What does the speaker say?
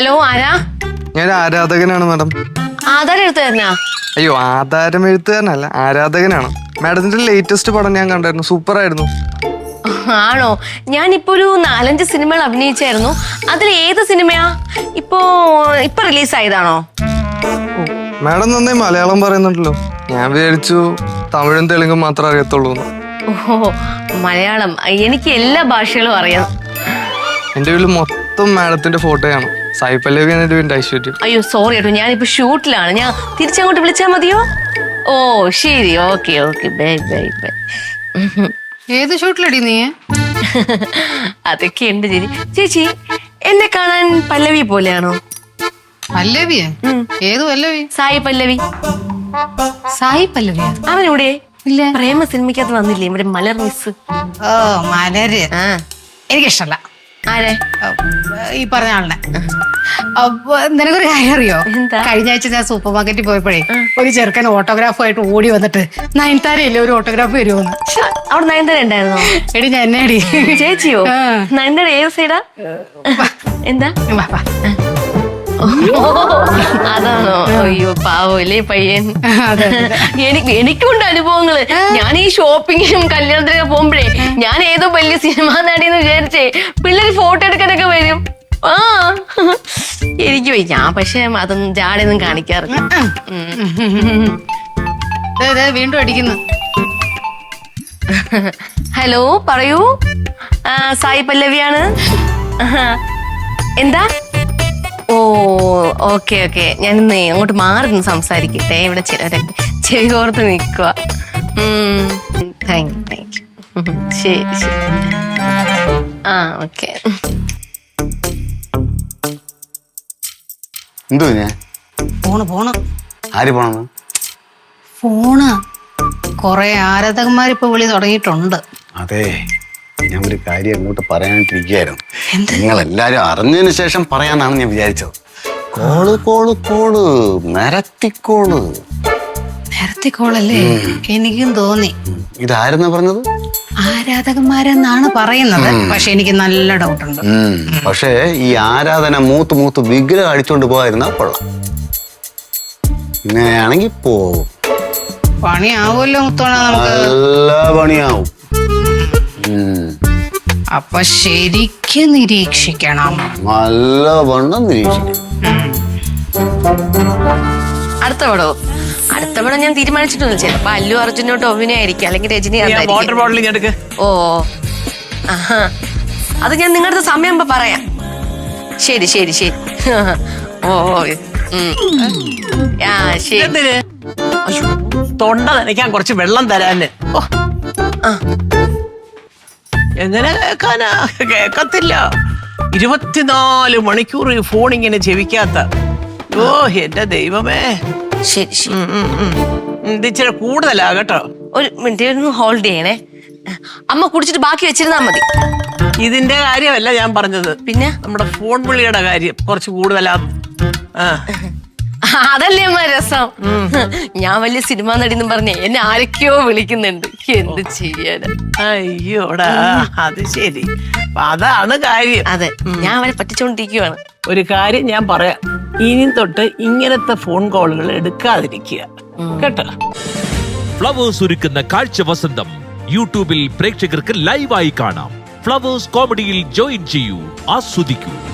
Hello ആരാ? ഞാൻ ആരാധകനാണ് മാഡം. ആധാരം എടുത്തു തരണ അയ്യോ ആധാരം എഴുത്തുകാരനല്ല ആരാധകനാണ്. മാഡത്തിന്റെ ലേറ്റസ്റ്റ് പടം ഞാൻ കണ്ടായിരുന്നു സൂപ്പർ ആയിരുന്നു ആണോ? ഞാനിപ്പോ ഒരു നാലഞ്ച് സിനിമകൾ അഭിനയിച്ചായിരുന്നു. അതിൽ ഏത് സിനിമയാ? ഇപ്പോ ഇപ്പൊ റിലീസ് ആയതാണോ? മാഡം നന്നായി മലയാളം പറയുന്നുണ്ടല്ലോ. ഞാൻ വിചാരിച്ചു തമിഴും തെലുങ്കും മാത്രം അറിയത്തുള്ളൂ എന്ന്. ഓഹോ മലയാളം. എനിക്ക് എല്ലാ ഭാഷകളും അറിയാം. എന്റെ വീട്ടിൽ മൊത്തം മാഡത്തിന്റെ ഫോട്ടോയാണ് സായി പല്ലവി ഐശ്വര്യം. അയ്യോ സോറി കേട്ടോ. ഞാനിപ്പോ ഷൂട്ടിലാണ് ഞാൻ തിരിച്ചങ്ങോട്ട് വിളിച്ചാൽ മതിയോ? ഓ ശരി. Okay okay. Bye bye bye. ഏത് ഷൂട്ടിലടി നീ? അതൊക്കെ ഉണ്ട് ചേച്ചി. ചേച്ചി എന്നെ കാണാൻ പല്ലവി പോലെയാണോ? പല്ലവിയെ. ഏത് പല്ലവി? സായി പല്ലവി. സായി പല്ലവിയ? അവനിവിടെ? ഇല്ല? പ്രേമ സിനിമയ്ക്കകത്ത് വന്നില്ലേ ഇവിടെ മലർ മിസ് ഓ മലര്. എനിക്കിഷ്ടല്ല. ആരെ? ഈ പറഞ്ഞ ആളിനെ. അപ്പൊ നിനക്കൊരു കാര്യം അറിയോ? കഴിഞ്ഞ ആഴ്ച ഞാൻ സൂപ്പർ മാർക്കറ്റിൽ പോയപ്പോഴേ ഒരു ചെറുക്കൻ ഓട്ടോഗ്രാഫായിട്ട് ഓടി വന്നിട്ട് നയൻതാരയില്ലേ ഒരു ഓട്ടോഗ്രാഫ് വരുമെന്ന് അവിടെ നയൻതാര ഉണ്ടായിരുന്നോ? എടി ഞാൻ എന്നെ ചേച്ചിയോ. നയൻതാര ഏത് സൈഡാ എന്താ? അതാണോ? അയ്യോ പാവല്ലേ പയ്യൻ. എനിക്ക് എനിക്കുണ്ട് അനുഭവങ്ങൾ. ഞാൻ ഈ ഷോപ്പിങ്ങിനും കല്യാണത്തിനൊക്കെ പോകുമ്പോഴേ ഞാൻ ഏതോ വലിയ സിനിമ നടിയെന്ന് വിചാരിച്ചേ പിള്ളേര് ഫോട്ടോ എടുക്കാനൊക്കെ വരും. ആ. എനിക്ക് പോയി ഞാൻ പക്ഷെ അതൊന്നും ജാടയൊന്നും കാണിക്കാറില്ല. വീണ്ടും അടിക്കുന്നു. ഹലോ പറയൂ. സായി പല്ലവിയാണ്. എന്താ? Okay okay. ഞാൻ ഇന്ന് അങ്ങോട്ട് മാറി നിന്ന് സംസാരിക്കട്ടെ. ഇവിടെ ചിലരൊക്കെ ചെവി കോർത്ത് നിൽക്കുക താങ്ക് യു താങ്ക് യു ശരി ശരി. ആ ഓക്കെ. എന്തോ ഞാൻ പോണ് പോണ്. ആര് പോണെന്ന് ഫോണ്. കൊറേ ആരാധകന്മാരിപ്പോ വിളി തുടങ്ങിയിട്ടുണ്ട്. അതെ ഞാൻ ഒരു കാര്യം അങ്ങോട്ട് പറയാനായിട്ടിരിക്കുകയായിരുന്നു. നിങ്ങൾ എല്ലാരും അറിഞ്ഞതിന് ശേഷം പറയാനാണ് ഞാൻ വിചാരിച്ചത്. Call call call. നിരത്തിക്കോൾ നരത്തിക്കോളല്ലേ എനിക്കും തോന്നി. ഇതാരെന്ന പറഞ്ഞത്? ആരാധകന്മാരെന്നാണ് പറയുന്നത്. പക്ഷെ എനിക്ക് നല്ല ഡൗട്ട് ഉണ്ട് പക്ഷേ ഈ ആരാധന മൂത്ത് മൂത്ത് വിഗ്രഹം അടിച്ചോണ്ട് പോവായിരുന്ന കൊള്ളാം. ഇങ്ങനെയാണെങ്കിൽ പോവും പണിയാവുമല്ലോ മുത്തോണ നമുക്ക്. നല്ല പണിയാവും. ഉം. അപ്പൊ ശരിക്കും നിരീക്ഷിക്കണം. നല്ല വണ്ണം നിരീക്ഷിക്കും അടുത്ത പടവും അടുത്ത പടം ഞാൻ തീരുമാനിച്ചിട്ടൊന്നും ചിലപ്പോ അല്ലു അർജുനോ ടോവിനോ ആയിരിക്കും അല്ലെങ്കിൽ രജനി വാട്ടർ ബോട്ടിൽ എടുക്ക് ഓ. ആഹാ. അത് ഞാൻ നിങ്ങളുടെ സമയം പറയാം. ശരി ശരി ശരി. ഓ ഉം. ആ ശരി. എന്തിന്? തൊണ്ട നനയ്ക്കാൻ കുറച്ച് വെള്ളം തരാന് ഓ, ആ. എങ്ങനെ കേൾക്കാനാ? കേക്കത്തില്ല ഇരുപത്തിനാല് മണിക്കൂർ ഈ ഫോൺ ഇങ്ങനെ ചെവിക്കാത്ത ഓ എന്റെ ദൈവമേ. ശരി ശരി. ഉം, ഉം, ഉം. ഇത് ഇച്ചിരി കൂടുതലാ കേട്ടോ. ഒരു മിനിറ്റ് ഒന്ന് ഹോൾഡ് ചെയ്യണേ. അമ്മ കുടിച്ചിട്ട് ബാക്കി വെച്ചിരുന്നാ മതി. ഇതിന്റെ കാര്യമല്ല ഞാൻ പറഞ്ഞത്. പിന്നെ? നമ്മുടെ ഫോൺ വിളിയുടെ കാര്യം കുറച്ച് കൂടുതലാ. ആ. അതല്ലേ അമ്മ രസം? ഞാൻ വലിയ സിനിമ എന്ന് പറഞ്ഞേ എന്നെ ആരൊക്കെയോ വിളിക്കുന്നുണ്ട്. എന്ത് ചെയ്യാനാ? അയ്യോടാ അത് ശരി. അതാണ് കാര്യം. അതെ ഞാൻ അവരെ പറ്റിച്ചോണ്ടിരിക്കുവാണ്. ഒരു കാര്യം ഞാൻ പറയാം. ഇനി തൊട്ട് ഇങ്ങനത്തെ ഫോൺ കോളുകൾ എടുക്കാതിരിക്കുക. കേട്ടോ? ഫ്ലവേഴ്സ് ഒരുക്കുന്ന കാഴ്ച വസന്തം യൂട്യൂബിൽ പ്രേക്ഷകർക്ക് ലൈവായി കാണാം. ഫ്ലവേഴ്സ് കോമഡിയിൽ ജോയിൻ ചെയ്യൂ ആസ്വദിക്കൂ.